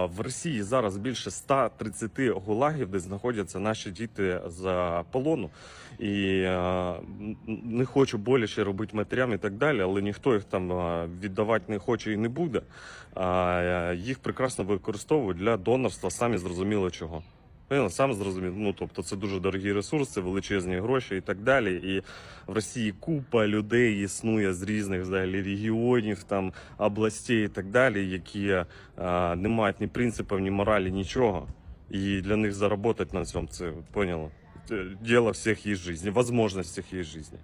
В Росії зараз більше 130 гулагів, де знаходяться наші діти з полону. І е, не хочу боляче робити матерям і так далі, але ніхто їх там е, віддавати не хоче і не буде. Е, їх прекрасно використовують для донорства, самі зрозуміло чого. Поняли? Сам зрозумів. Ну тобто це дуже дорогі ресурси, величезні гроші і так далі. І в Росії купа людей існує з різних взагалі регіонів, там областей і так далі, які е, не мають ні принципів, ні моралі, нічого. І для них заработать на цьому це поняла. Це Діло всіх їх житті, всіх їх житті.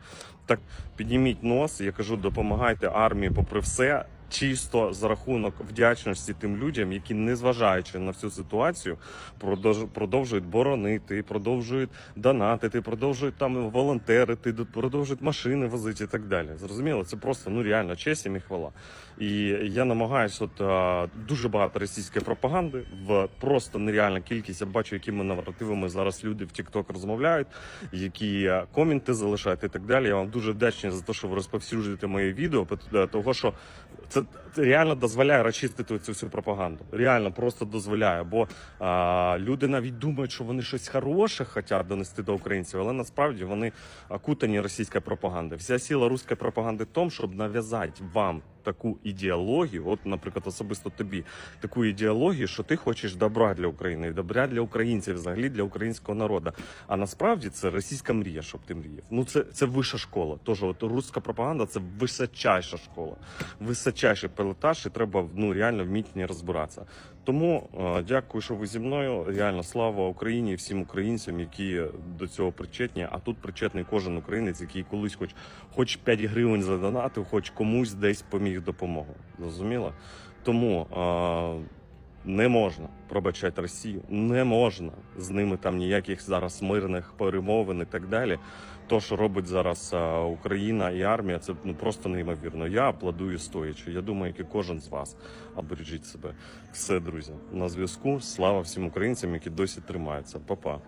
Так підніміть нос, я кажу, допомагайте армії, попри все, чисто за рахунок вдячності тим людям, які, незважаючи на всю ситуацію, продовж- продовжують боронити, продовжують донатити, продовжують там волонтерити, продовжують машини возити і так далі. Зрозуміло, це просто ну реально честь і хвала. І я намагаюся, от а, дуже багато російської пропаганди в просто нереальна кількість. Я бачу, якими наративами зараз люди в TikTok розмовляють, які коменти залишають і так далі. Я вам дуже вдячний за те, що ви розповсюджуєте мої відео, того що це, реально дозволяє розчистити цю всю пропаганду. Реально просто дозволяє. Бо а, люди навіть думають, що вони щось хороше хочуть донести до українців, але насправді вони окутані російською пропагандою. Вся сила руської пропаганди в тому, щоб нав'язати вам таку ідеологію, от, наприклад, особисто тобі, таку ідеологію, що ти хочеш добра для України, добра для українців, взагалі для українського народу. А насправді це російська мрія, щоб ти мріяв. Ну це, це вища школа. Тож от руська пропаганда це височайша школа, височайший пілотаж, і треба ну реально вміти в розбиратися. Тому е, дякую, що ви зі мною. Реально слава Україні і всім українцям, які до цього причетні. А тут причетний кожен українець, який колись, хоч хоч 5 гривень задонатив, хоч комусь десь поміг допомогу. Зрозуміло? Тому. Е, не можна пробачати Росію, не можна з ними там ніяких зараз мирних перемовин і так далі. То, що робить зараз Україна і армія, це ну просто неймовірно. Я аплодую стоячи. Я думаю, як і кожен з вас. обережіть себе. Все, друзі, на зв'язку. Слава всім українцям, які досі тримаються. Па-па.